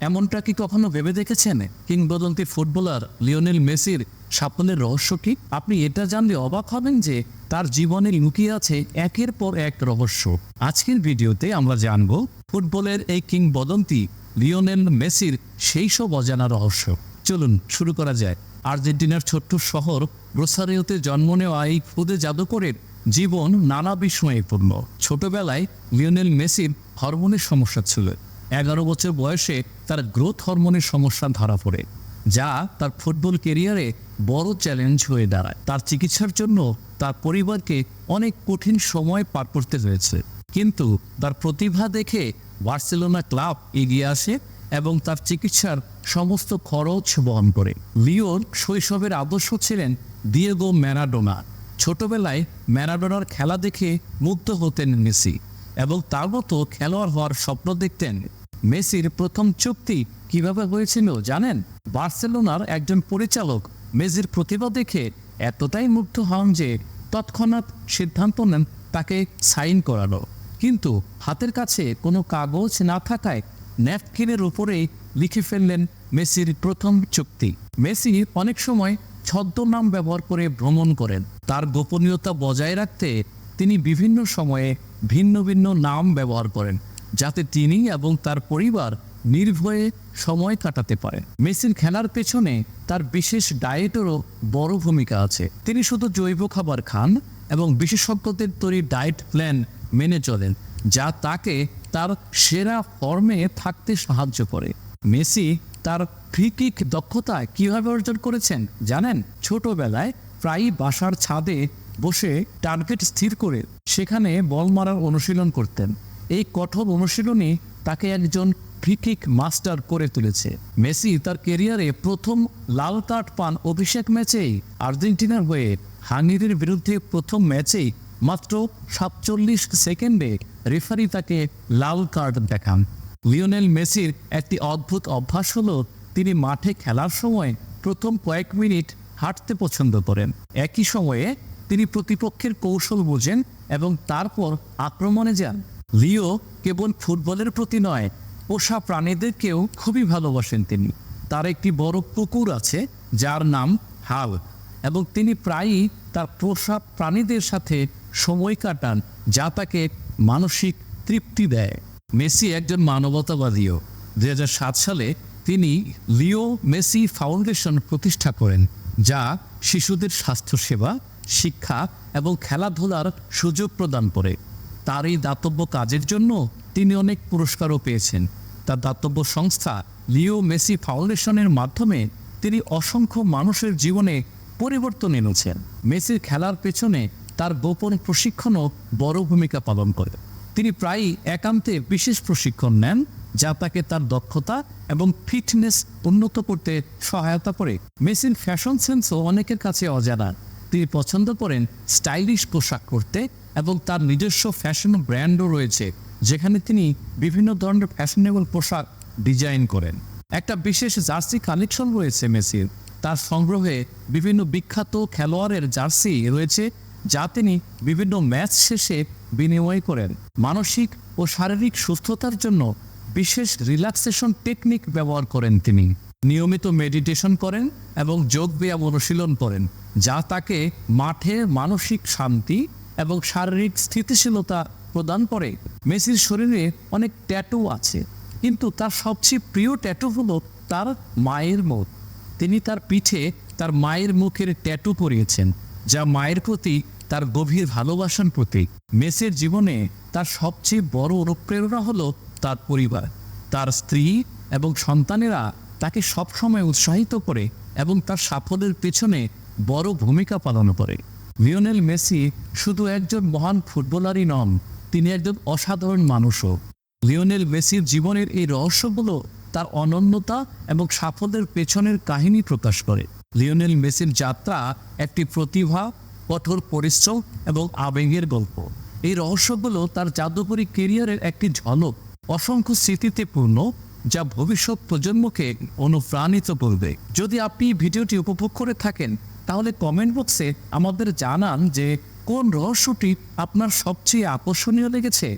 এমনটা কি কখনো ভেবে দেখেছেন? কিংবদন্তি ফুটবলার লিওনেল মেসির সাফল্যের রহস্য কি? আপনি এটা জানলে অবাক হবেন যে তার জীবনে লুকিয়ে আছে একের পর এক রহস্য। আজকের ভিডিওতে আমরা জানব ফুটবলের এই কিংবদন্তি লিওনেল মেসির সেই সব অজানা রহস্য। চলুন শুরু করা যায়। আর্জেন্টিনার ছোট্ট শহর রোসারিওতে জন্ম নেওয়া এই খুদে জাদুকরের জীবন নানা বিস্ময়ে পূর্ণ। ছোটবেলায় লিওনেল মেসির হরমোনের সমস্যা ছিল। এগারো বছর বয়সে তার গ্রোথ হরমোনের সমস্যা ধরা পড়ে, যা তার ফুটবল কেরিয়ারে বড় চ্যালেঞ্জ হয়ে দাঁড়ায়। তার চিকিৎসার জন্য তার পরিবারকে অনেক কঠিন সময় পার করতে হয়েছে। কিন্তু তার প্রতিভা দেখে বার্সেলোনা ক্লাব এগিয়ে আসে এবং তার চিকিৎসার সমস্ত খরচ বহন করে। লিওর শৈশবের আদর্শ ছিলেন দিয়েগো ম্যারাডোনা ছোটবেলায় ম্যারাডোনার খেলা দেখে মুগ্ধ হতেন মেসি। এবং তার মতো খেলোয়াড় হওয়ার স্বপ্ন দেখতেন। মেসির প্রথম চুক্তি কীভাবে হয়েছিল জানেন? বার্সেলোনার একজন পরিচালক মেসির প্রতিভা দেখে এতটাই মুগ্ধ হন যে তৎক্ষণাৎ সিদ্ধান্ত নেন তাকে সাইন করানো। কিন্তু হাতের কাছে কোনো কাগজ না থাকায় ন্যাপকিনের উপরেই লিখে ফেললেন মেসির প্রথম চুক্তি। মেসি অনেক সময় ছদ্মনাম ব্যবহার করে ভ্রমণ করেন। তার গোপনীয়তা বজায় রাখতে তিনি বিভিন্ন সময়ে ভিন্ন ভিন্ন নাম ব্যবহার করেন, যাতে তিনি এবং তার পরিবার নির্ভয়ে সময় কাটাতে পারে। মেসির খেলার পেছনে তার বিশেষ ডায়েটেরও বড় ভূমিকা আছে। তিনি শুধু জৈব খাবার খান এবং বিশেষজ্ঞদের তৈরি ডায়েট প্ল্যান মেনে চলেন, যা তাকে তার সেরা ফর্মে থাকতে সাহায্য করে। মেসি তার ফ্রিকিক দক্ষতা কীভাবে অর্জন করেছেন জানেন? ছোটবেলায় প্রায়ই বাসার ছাদে বসে টার্গেট স্থির করে সেখানে বল মারার অনুশীলন করতেন। এই কঠোর অনুশীলনই তাকে একজন ফ্রিকিক মাস্টার করে তুলেছে। মেসি তার কেরিয়ারে প্রথম লাল কার্ড পান অভিষেক ম্যাচেই আর্জেন্টিনার হয়ে। হাঙ্গেরির বিরুদ্ধে প্রথম ম্যাচেই মাত্র সাতচল্লিশ সেকেন্ডে রেফারি তাকে লাল কার্ড দেখান। লিওনেল মেসির একটি অদ্ভুত অভ্যাস হলো, তিনি মাঠে খেলার সময় প্রথম কয়েক মিনিট হাঁটতে পছন্দ করেন। একই সময়ে তিনি প্রতিপক্ষের কৌশল বোঝেন এবং তারপর আক্রমণে যান। লিও কেবল ফুটবলের প্রতি নয়, পোষা প্রাণীদেরকেও খুবই ভালোবাসেন তিনি। তার একটি বড় পুকুর আছে, যার নাম হাল, এবং তিনি প্রায়ই তার পোষা প্রাণীদের সাথে সময় কাটান, যা তাকে মানসিক তৃপ্তি দেয়। মেসি একজন মানবতাবাদীও। দুই হাজার সাত সালে তিনি লিও মেসি ফাউন্ডেশন প্রতিষ্ঠা করেন, যা শিশুদের স্বাস্থ্যসেবা শিক্ষা এবং খেলাধুলার সুযোগ প্রদান করে। তার এই দাতব্য কাজের জন্য তিনি অনেক পুরস্কারও পেয়েছেন। তার দাতব্য সংস্থা লিও মেসি ফাউন্ডেশনের মাধ্যমে তিনি অসংখ্য মানুষের জীবনে পরিবর্তন এনেছেন। মেসির খেলার পেছনে তার গোপন প্রশিক্ষণও বড় ভূমিকা পালন করে। তিনি প্রায়ই একান্তে বিশেষ প্রশিক্ষণ নেন, যা তাকে তার দক্ষতা এবং ফিটনেস উন্নত করতে সহায়তা করে। মেসির ফ্যাশন সেন্সও অনেকের কাছে অজানা। তিনি পছন্দ করেন স্টাইলিশ পোশাক করতে এবং তার নিজস্ব ফ্যাশন ব্র্যান্ডও রয়েছে, যেখানে তিনি বিভিন্ন ধরনের ফ্যাশনেবল পোশাক ডিজাইন করেন। একটা বিশেষ জার্সি কালেকশন রয়েছে মেসির। তার সংগ্রহে বিভিন্ন বিখ্যাত খেলোয়াড়ের জার্সি রয়েছে, যা তিনি বিভিন্ন ম্যাচ শেষে বিনিময় করেন। মানসিক ও শারীরিক সুস্থতার জন্য বিশেষ রিল্যাক্সেশন টেকনিক ব্যবহার করেন তিনি। নিয়মিত মেডিটেশন করেন এবং যোগ ব্যায়াম অনুশীলন করেন, যা তাকে মাঠে মানসিক শান্তি এবং শারীরিক স্থিতিশীলতা প্রদান করে। মেসির শরীরে অনেক ট্যাটু আছে, কিন্তু তার সবচেয়ে প্রিয় ট্যাটু হলো তার মায়ের মুখ। তিনি তার পিঠে তার মায়ের মুখের ট্যাটু করিয়েছেন যা মায়ের প্রতি তার গভীর ভালোবাসার প্রতীক। মেসির জীবনে তার সবচেয়ে বড় অনুপ্রেরণা হলো তার পরিবার, তার স্ত্রী এবং সন্তানেরা তাকে সবসময় উৎসাহিত করে এবং তার সাফল্যের পেছনে বড় ভূমিকা পালন করে। লিওনেল মেসি শুধু একজন মহান ফুটবলারই নন, তিনি একজন অসাধারণ মানুষও। লিওনেল মেসির জীবনের এই রহস্যগুলো তার অনন্যতা এবং সাফল্যের পেছনের কাহিনী প্রকাশ করে। লিওনেল মেসির যাত্রা একটি প্রতিভা, কঠোর পরিশ্রম এবং আবেগের গল্প। এই রহস্যগুলো তার জাদুকরী কেরিয়ারের একটি ঝলক, অসংখ্য স্মৃতিতে পূর্ণ যা ভবিষ্যৎ প্রজন্মকে অনুপ্রাণিত করবে। যদি আপনি ভিডিওটি উপভোগ করে থাকেন, তাহলে কমেন্ট বক্সে আমাদের জানান যে কোন রহস্যটি আপনার সবচেয়ে আকর্ষণীয় লেগেছে।